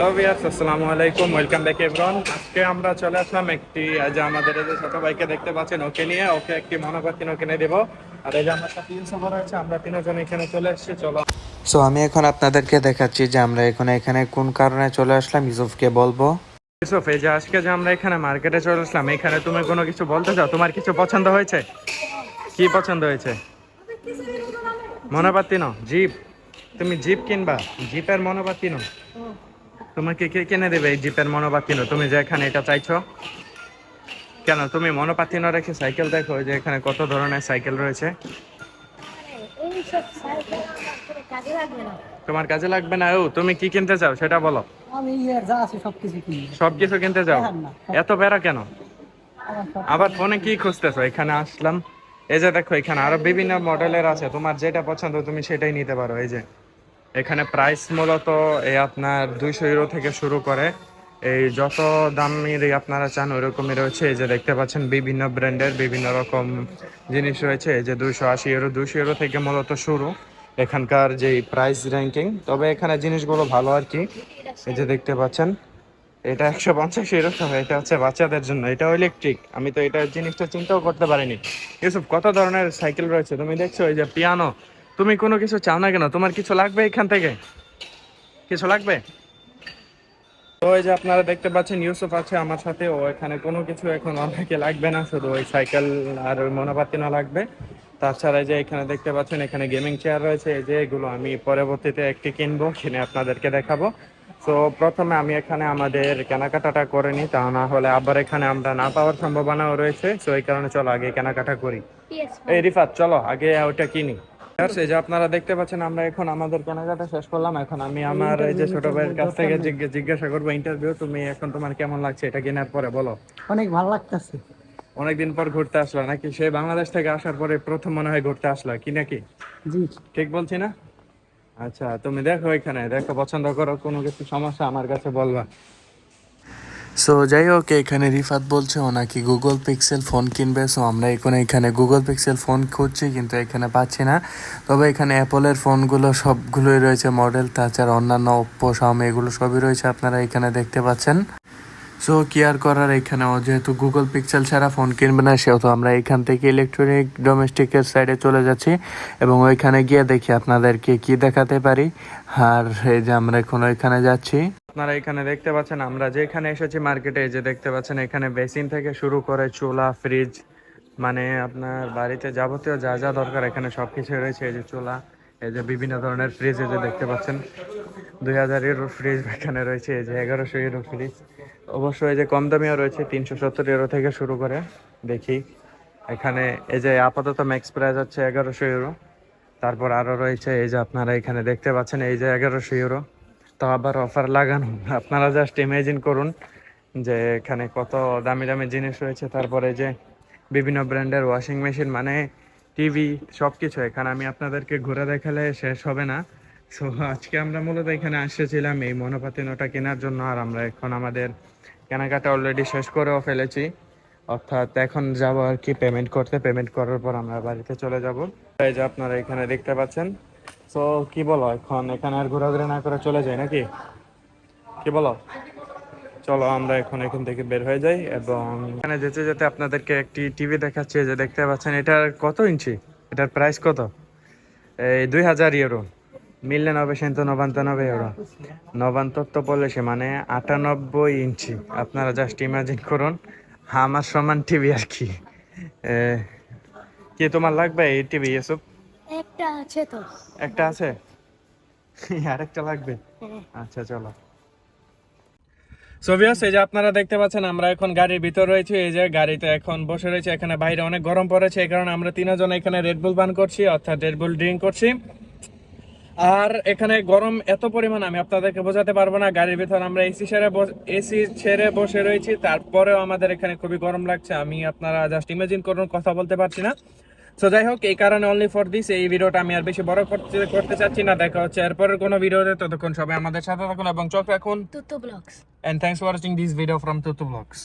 Hello আসসালামু আলাইকুম welcome back everyone আজকে আমরা চলে আসলাম একটি আমাদের এই যে ছোট ভাইকে দেখতে পাচ্ছেন ওকে নিয়ে ওকে একটি মনোপাতিন নিয়ে দেবো। আর এই যে আমার সাথে তিনজন এখানে চলে এসেছি চলো। সো আমি এখন আপনাদেরকে দেখাচ্ছি যে আমরা এখন এখানে কোন কারণে চলে আসলাম ইউসুফকে বলব। ইউসুফ এই যে আজকে যে আমরা এখানে মার্কেটে চলে আসলাম এখানে তুমি কোনো কিছু বলতে চাও? তোমার কিছু পছন্দ হয়েছে? কি পছন্দ হয়েছে? মনোপাতিনো জিপ। তুমি জিপ কিনবা জিপের মনোপাতিনো তোমাকে কে কিনে দেবে এই জিপের মনোপাতিনো? তুমি যে এখানে এটা চাইছো? কেন তুমি মনোপাতিনো রেখে সাইকেল দেখো যে এখানে কত ধরনের সাইকেল রয়েছে? তোমার কাজে লাগবে না? ও তুমি কি কিনতে চাও? সেটা বলো। আমি ইয়ার যা আছে সবকিছু কিনি। সবকিছু কিনতে চাও? এত বেড়া কেন? আবার ফোনে কি খুঁজতেছো? এখানে আসলাম। এই যে দেখো এখানে আরও বিভিন্ন মডেলের আছে। তোমার যেটা পছন্দ তুমি সেটাই নিতে পারো। এই যে এখানে প্রাইস মূলত এই আপনার দুইশো ইউরো থেকে শুরু করে। এই যত দামের আপনারা চান ওইরকমই রয়েছে। এই যে দেখতে পাচ্ছেন, বিভিন্ন ব্র্যান্ডের বিভিন্ন রকম জিনিস রয়েছে। এই যে দুইশো আশি ইউরো দুইশো ইউরো থেকে মূলত শুরু এখানকার যে প্রাইস র্যাঙ্কিং তবে এখানে জিনিসগুলো ভালো আর কি। এই যে দেখতে পাচ্ছেন, এটা একশো পঞ্চাশ তবে এটা হচ্ছে বাচ্চাদের জন্য। এটা ইলেকট্রিক আমি তো এটা জিনিসটা চিন্তাও করতে পারিনি। ইউসুফ, কত ধরনের সাইকেল রয়েছে? তুমি দেখছ, এই যে পিয়ানো তুমি কোনো কিছু চাও না কেন? তোমার কিছু লাগবে এখান থেকে? কিছু লাগবে? তো এই যে আপনারা দেখতে পাচ্ছেন ইউসুফ আছে আমার সাথে। ও এখানে কোনো কিছু এখন অনেকে লাগবে না শুধু ওই সাইকেল আর ওই মনোপাতি না লাগবে। তাছাড়া যে এখানে দেখতে পাচ্ছেন এখানে গেমিং চেয়ার রয়েছে। এই যে এগুলো আমি পরবর্তীতে একটি কিনবো কিনে আপনাদেরকে দেখাবো। তো প্রথমে আমি এখানে আমাদের কেনাকাটাটা করে নিই তা না হলে আবার এখানে আমরা না পাওয়ার সম্ভাবনাও রয়েছে। তো এই কারণে চলো আগে কেনাকাটা করি। এই রিফাত চলো আগে ওটা কিনি। এই যে আপনারা দেখতে পাচ্ছেন আমরা এখন আমাদের কেনাকাটা শেষ করলাম। এখন আমি আমার এই যে ছোট ভাইয়ের কাছ থেকে জিজ্ঞাসা করব ইন্টারভিউ তুমি এখন তোমার কেমন লাগছে এটা কেনার পরে বলো। অনেক ভালো লাগতেছে। অনেকদিন পর ঘুরতে আসলো নাকি সে বাংলাদেশ থেকে আসার পরে প্রথম মনে হয় ঘুরতে আসলো কি নাকি? জি। ঠিক বলছি না? আচ্ছা তুমি দেখো এখানে দেখো পছন্দ করো কোনো কিছু সমস্যা আমার কাছে বলবা। সো যাই হোক এখানে রিফাত বলছে, ও নাকি গুগল পিক্সেল ফোন কিনবে। সো আমরা এখন এখানে গুগল পিক্সেল ফোন খুঁজছি, কিন্তু এখানে পাচ্ছি না। তবে এখানে অ্যাপলের ফোনগুলো সবগুলোই রয়েছে মডেল তাছাড়া অন্যান্য ওপ্পো সাম এগুলো সবই রয়েছে, আপনারা এখানে দেখতে পাচ্ছেন। সো কি আর করার এখানে? ও যেহেতু গুগল পিক্সেল ছাড়া ফোন কিনবে না, সেহেতু আমরা এখান থেকে ইলেকট্রনিক ডোমেস্টিকের সাইডে চলে যাচ্ছি। এবং ওইখানে গিয়ে দেখি আপনাদেরকে কি দেখাতে পারি। আর এই যে আমরা এখন ওইখানে যাচ্ছি। আপনারা এখানে দেখতে পাচ্ছেন, আমরা যেখানে এসেছি মার্কেটে যে দেখতে পাচ্ছেন, এখানে বেসিন থেকে শুরু করে চুলা, ফ্রিজ মানে আপনার বাড়িতে যাবতীয় যা যা দরকার এখানে সব কিছু রয়েছে, এই যে চুলা, এই যে বিভিন্ন ধরনের ফ্রিজ এই যে দেখতে পাচ্ছেন। দুই হাজার ইউরো ফ্রিজ এখানে রয়েছে, এই যে এগারোশো ইউরো ফ্রিজ অবশ্যই এই যে কম দামিও রয়েছে, তিনশো সত্তর ইউরো থেকে শুরু করে, দেখি। এখানে এই যে আপাতত ম্যাক্স প্রাইস হচ্ছে এগারোশো ইউরো তারপর আরও রয়েছে, এই যে আপনারা এখানে দেখতে পাচ্ছেন, এই যে এগারোশো ইউরো তো আবার অফার লাগানো। আপনারা জাস্ট ইমেজিন করুন যে এখানে কত দামি দামি জিনিস রয়েছে, তারপরে যে বিভিন্ন ব্র্যান্ডের ওয়াশিং মেশিন মানে টিভি সব কিছু এখানে আমি আপনাদেরকে ঘুরে দেখালে শেষ হবে না। সো আজকে আমরা মূলত এখানে এসেছিলাম এই মনোপাতিনোটা কেনার জন্য, আর আমরা এখন আমাদের কেনাকাটা অলরেডি শেষ করেও ফেলেছি। অর্থাৎ এখন যাব আর কি পেমেন্ট করতে। পেমেন্ট করার পর আমরা বাড়িতে চলে যাব। এই যে আপনারা এখানে দেখতে পাচ্ছেন তো কি বলো, এখন এখানে আর ঘোরাঘুরি না করে চলে যাই নাকি? কি বলো? চলো, আমরা এখন এখান থেকে বের হয়ে যাই এবং এখানে যেতে যেতে আপনাদেরকে একটি টিভি দেখাচ্ছি যে দেখতে পাচ্ছেন, এটার কত ইঞ্চি? এটার প্রাইস কত? এই দুই হাজার ইউরো মিললে নবেশো নবান্তানব্বই ইউরো নবান্তত্ব পলিসি মানে আটানব্বই ইঞ্চি। আপনারা জাস্ট ইমাজিন করুন, আমার সমান টিভি আর কি। কে তোমার লাগবে এই টিভি এসব একটা আছে তো। একটা আছে? আরেকটা লাগবে? হ্যাঁ। আচ্ছা চলো। সোভিয়াস এই যে আপনারা দেখতে পাচ্ছেন আমরা এখন গাড়ির ভিতর রয়েছি। এই যে গাড়িতে এখন বসে রয়েছে এখানে বাইরে অনেক গরম পড়েছে এই কারণে আমরা তিনজন এখানে রেডবুল পান করছি অর্থাৎ রেডবুল ড্রিঙ্ক করছি। আর এখানে গরম এত পরিমাণ আমি আপনাদেরকে বোঝাতে পারব না। গাড়ির ভিতর আমরা এসি ছেড়ে এসি ছেড়ে বসে রয়েছি। তারপরেও আমাদের এখানে খুবই গরম লাগছে। আমি আপনারা জাস্ট ইমাজিন করুন কথা বলতে পারছি না। সো যাই হোক এই কারণে অনলি ফর দিস এই ভিডিওটা আমি আর বেশি বড় করতে করতে চাচ্ছি না। দেখা হচ্ছে এরপরের কোনো ভিডিওতে। ততক্ষণ সবাই আমাদের সাথে থাকুন এবং চোখ রাখুন। Tutu vlogs and thanks for watching this video from Tutu Vlogs.